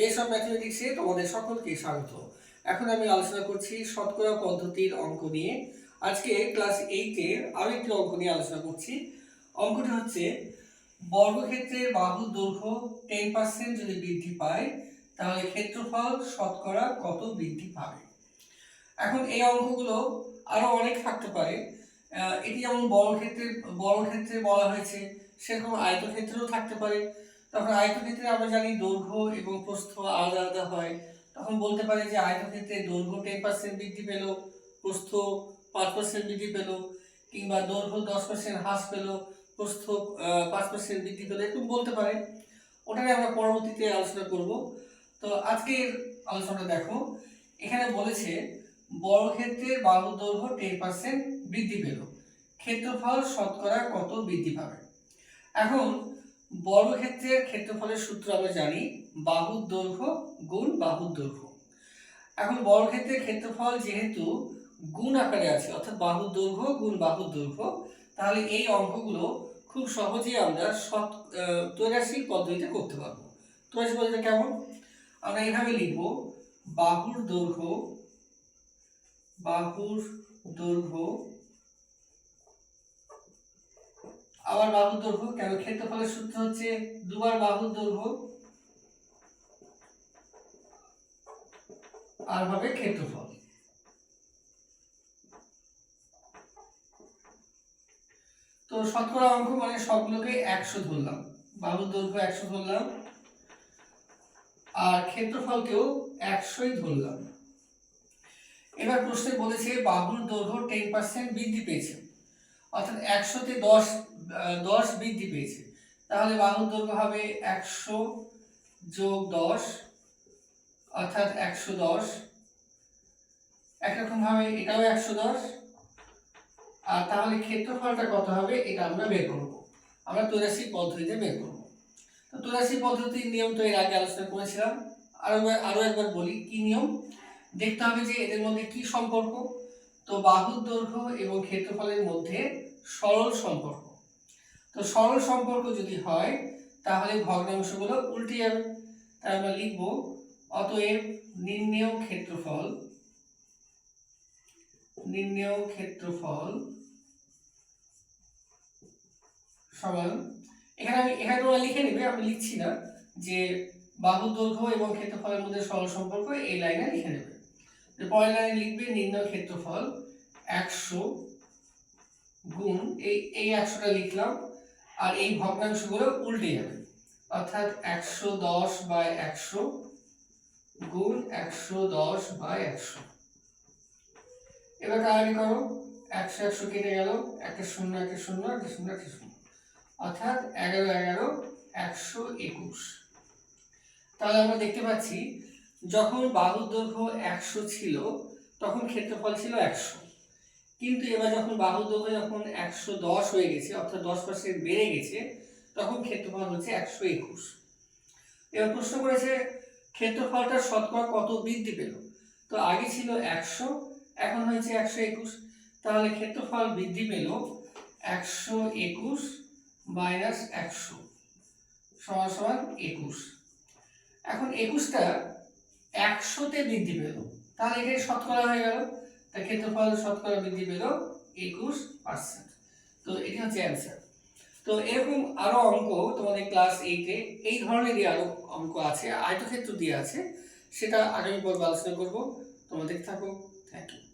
Base of ম্যাথমেটিক্সে তোমাদের সকলকে স্বাগত। এখন আমি আলোচনা করছি শতকরা পদ্ধতির অঙ্ক নিয়ে। আজকে ক্লাস এইটের আরও একটি অঙ্ক নিয়ে আলোচনা করছি। অঙ্কটি হচ্ছে, বর্গক্ষেত্রের বাহুর দৈর্ঘ্য টেন পার্সেন্ট যদি বৃদ্ধি পায়, তাহলে ক্ষেত্রফল শতকরা কত বৃদ্ধি পাবে? এখন এই অঙ্কগুলো আরও অনেক থাকতে পারে। এটি যেমন বর্গক্ষেত্রে বর্গক্ষেত্রে বলা হয়েছে, সেরকম আয়তক্ষেত্রেও থাকতে পারে। তখন আয়তক্ষেত্রে আমরা জানি দৈর্ঘ্য এবং প্রস্থ আলাদা আলাদা হয়। তখন বলতে পারে যে আয়তক্ষেত্রে দৈর্ঘ্য টেন পার্সেন্ট বৃদ্ধি পেল, প্রস্থ পাঁচ পার্সেন্ট বৃদ্ধি পেল, কিংবা দৈর্ঘ্য দশ পার্সেন্ট হ্রাস পেল, প্রস্থ পাঁচ পার্সেন্ট বৃদ্ধি পেল, এরকম বলতে পারে। ওটাকে আমরা পরবর্তীতে আলোচনা করব। তো আজকের আলোচনা দেখো। এখানে বলেছে বর্গক্ষেত্রের বাহু দৈর্ঘ্য টেন পার্সেন্ট বৃদ্ধি পেল। ক্ষেত্রফল শতকরা কত বৃদ্ধি পাবে? এখন বর্গক্ষেত্রের ক্ষেত্রফলের সূত্র আমরা জানি বাহুর দৈর্ঘ্য গুণ বাহুর দৈর্ঘ্য। এখন বর্গক্ষেত্রের ক্ষেত্রফল যেহেতু গুণ আকারে আছে অর্থাৎ বাহুর দৈর্ঘ্য গুণ বাহুর দৈর্ঘ্য তাহলে এই অঙ্কগুলো খুব সহজেই আমরা আহ, ত্রৈরাশিক পদ্ধতিতে করতে পারব। তৈরাশি পদ্ধতিটা কেমন? আমরা এইভাবে লিখব বাহুর দৈর্ঘ্য বাহুর দৈর্ঘ্য আবার বাহুর দৈর্ঘ্য কেন? ক্ষেত্রফলের সূত্র হচ্ছে দুবার বাহুর দৈর্ঘ্য আর হবে ক্ষেত্রফল। তো শতকরা অঙ্ক মানে সবগুলোকে একশো ধরলাম। বাহুর দৈর্ঘ্য একশো ধরলাম। আর ক্ষেত্রফলকেও একশোই ধরলাম। এবার প্রশ্নে বলেছে বাহুর দৈর্ঘ্য টেন পার্সেন্ট বৃদ্ধি পেয়েছে। অর্থাৎ একশোতে দশ দশ বৃদ্ধি পেয়েছে। তাহলে বাহুর দৈর্ঘ্য হবে একশো যোগ দশ, অর্থাৎ একশো দশ। একরকমভাবে এটাও একশো দশ। আর তাহলে ক্ষেত্রফলটা কত হবে? এটা আমরা বের করব। আমরা তোরাশি পদ্ধতিতে বের করব। তো তোরাশি পদ্ধতির নিয়ম তো এর আগে আলোচনা করেছিলাম। আরও একবার- আরও একবার বলি, কি নিয়ম? দেখতে হবে যে এদের মধ্যে কি সম্পর্ক। তো বাহুর দৈর্ঘ্য এবং ক্ষেত্রফলের মধ্যে সরল সম্পর্ক। তো সরল সম্পর্ক যদি হয়, তাহলে ভগ্নাংশগুলো উল্টে যাবে। তাই আমরা লিখব, অতএব নির্ণেয় ক্ষেত্রফল নির্ণেয় ক্ষেত্রফল সমান, এখানে আমি, এখানে তোমরা লিখে নেবে, আমি লিখছি না, যে বাহুর দৈর্ঘ্য এবং ক্ষেত্রফলের মধ্যে সরল সম্পর্ক এই লাইনে লিখে নেবে। পরের লিখবে নির্ণয় ক্ষেত্রফল একশো গুণ, এই এই একশোটা লিখলাম, আর এই ভগ্নাংশগুলো উল্টে যাবে। অর্থাৎ একশো দশ বাই একশো গুণ একশো দশ বাই একশো। এবার কারারি করো। একশো একশো কেটে গেল। একটা শূন্য একটা শূন্য একটা শূন্য একটা শূন্য। অর্থাৎ এগারো এগারো, একশো একুশ। তাহলে আমরা দেখতে পাচ্ছি যখন বাহুর দৈর্ঘ্য একশো ছিল, তখন ক্ষেত্রফল ছিল একশো। কিন্তু এবার যখন বাহুর দৈর্ঘ্য যখন একশো দশ হয়ে গেছে, অর্থাৎ দশ পার্সেন্ট বেড়ে গেছে, তখন ক্ষেত্রফল হচ্ছে একশো একুশ। এবার প্রশ্ন করেছে, ক্ষেত্রফলটা শতকরা কত বৃদ্ধি পেল? তো আগে ছিল একশো, এখন হয়েছে একশো একুশ। তাহলে ক্ষেত্রফল বৃদ্ধি পেল একশো একুশ মাইনাস একশো সমান সমান একুশ। এখন একুশটা একশোতে বৃদ্ধি পেল। তাহলে এটাই শতকরা হয়ে গেল। তার ক্ষেত্রফল শতকরা বৃদ্ধি পেল একুশ পার্সেন্ট তো এটি হচ্ছে অ্যান্সার তো এরকম আরও অঙ্ক তোমাদের ক্লাস এইটে এই ধরনেরই আরও অঙ্ক আছে, আয়তক্ষেত্র দিয়ে আছে, সেটা আগামী পর্ব আলোচনা করব। তোমাদের থাকো থ্যাংক ইউ